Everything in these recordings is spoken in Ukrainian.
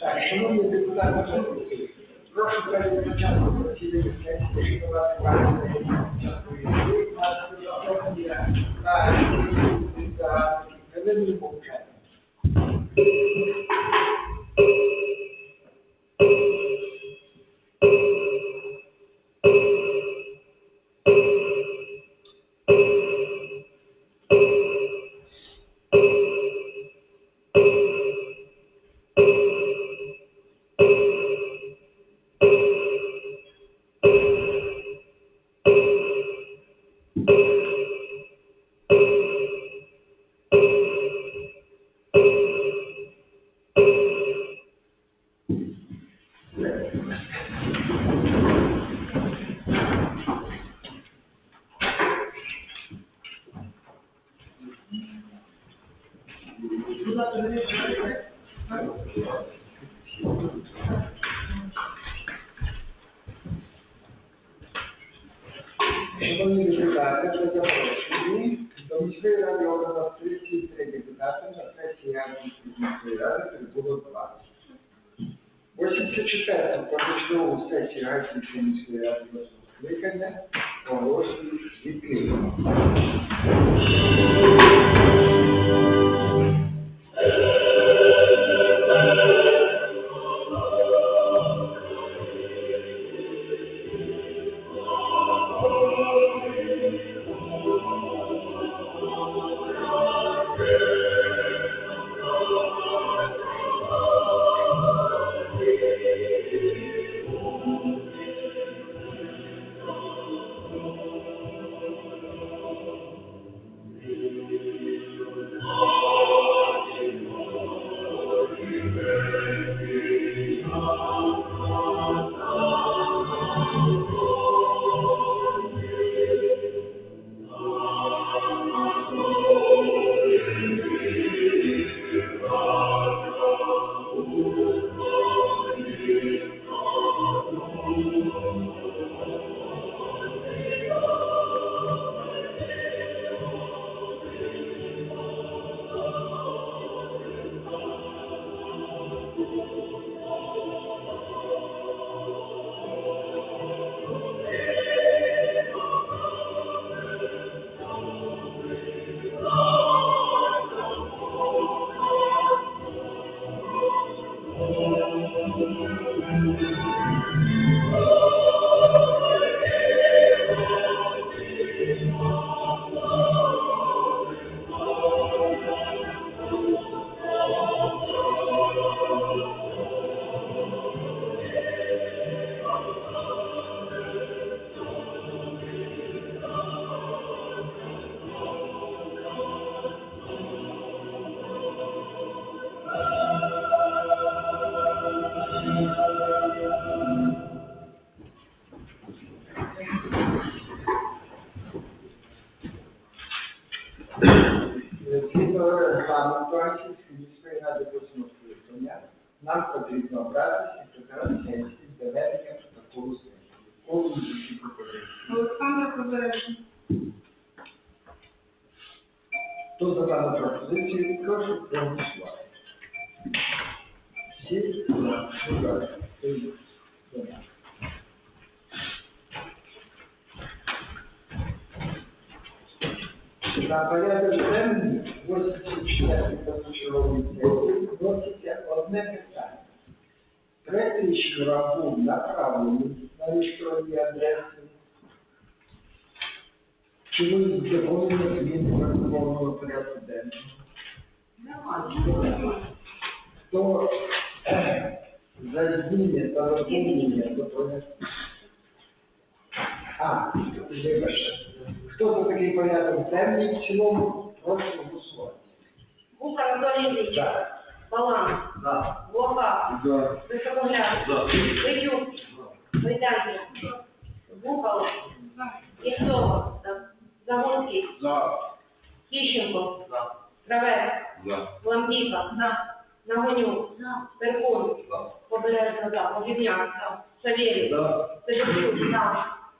Так, шановні Шановні депутати, ви запрошені до міської ради обрано 33 депутати на сесії Радівської міської ради прибуло 20. 84 позачергову сесію Радівської міської ради скликання оголошую потрібно обрати секретаря сесії для ведення такого сесії. Пропозиції? Олександр Козаревич. Хто за дану пропозицію, прошу проголосувати. Всі. За. На порядок денний 84 позачергової сесії вноситься одне був направлений на електронні адреси. Чи ви доповнення зміни верховного порядку денного? Хто е, за зміни та доповнення до порядку? А, вибачте. Хто за такий порядок денний в цілому, прошу голосувати. Гука Анатолій. Так. Балан, За. Блоха, За. Високогляд, Витюк, Войденко, Бухало, Євсова, Загорський, За. Тищенко, За. Кравець. Ламбіка, Нагонюк, Перкун, Побережна,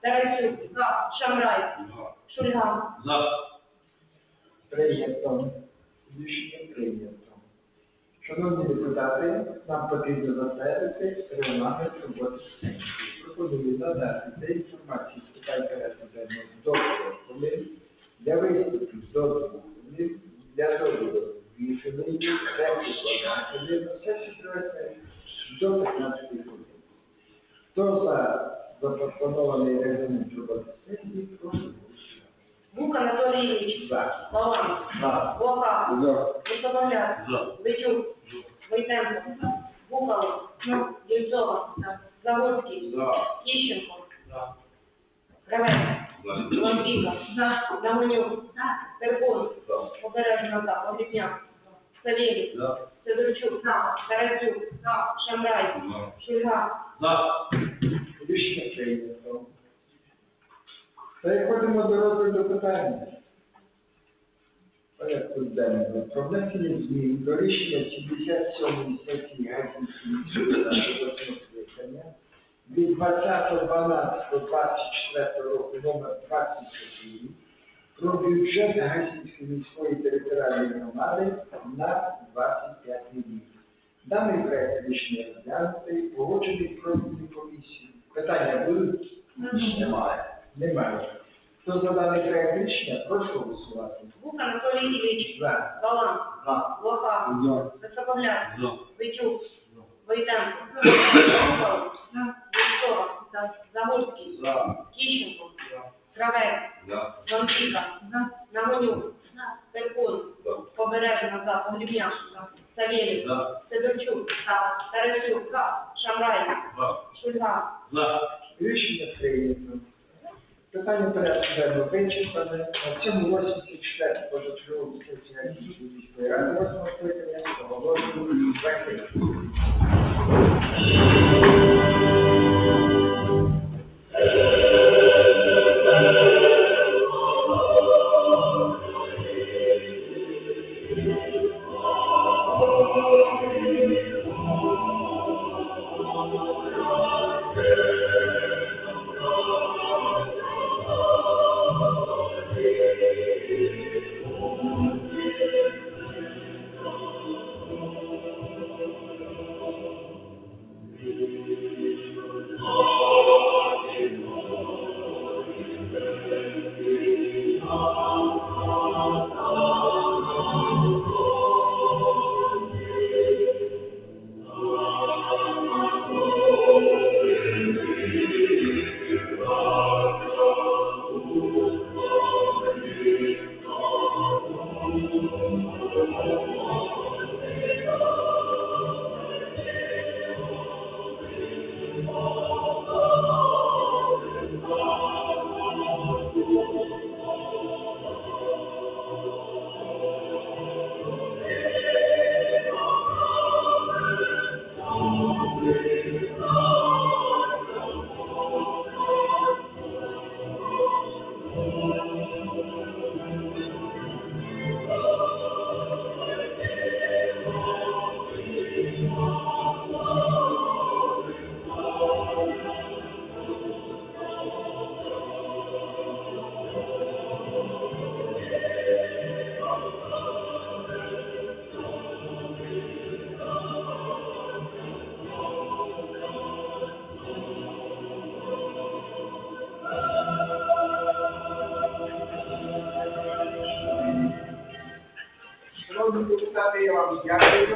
Тарасюк, Шамрай, Шульган, За. Прийнято. Рішення прийнято. Шановні депутати, нам потрібно затвердити регламент роботи сесії. Пропоную надати для інформації з питань порядку денного до двох хвилин, для виступів до двох хвилин, для договору дві хвилини, репліку сесію провести до 15 хвилин. Хто за запропонований регламент роботи сесії, прошу голосувати. Бук Анатолій Ілліч, За. Балан, За. Блоха, За. Високогляд, За. Витюк, Войтенко, Бухало, Євсова, Загорський, За. Тищенко, За. Кравець, За. Ламбіка, Нагонюк, Перкун, За. Побережна, за, Погрібняк, Савєлій, Сидорчук, Тарасюк, Шамрай, За. Рішення прийнято. Переходимо до розгляду питання. Порядку денного. Про внесення змін до рішення 77 сесії Гайсинської міської ради восьмого скликання від 20.12.24 року номер 24 про бюджет Гайсинської міської територіальної громади на 25 рік. Даний проект рішення розглянутий, погоджений профільною комісією. Питання будуть? Немає. Немає. Хто за даний проект рішення, прошу голосувати. Бук Анатолій Ілліч, За. Балан, За. Блоха, За. Високогляд, За. Витюк, Войтенко, Бухало, Євсова, Загорський, За. Тищенко, Кравець, За. Ламбіка, Нагонюк, Перкун, За. Побережна, за, Погрібняк, Савєлій, За. Сидорчук, Тарасюк, Шамрай, За. Шульган, За. Рішення прийнято. Питання порядку денного вичерпане. На цьому 84 позачергову сесію міської ради восьмого скликання оголошую закритою. Amen. Депутати,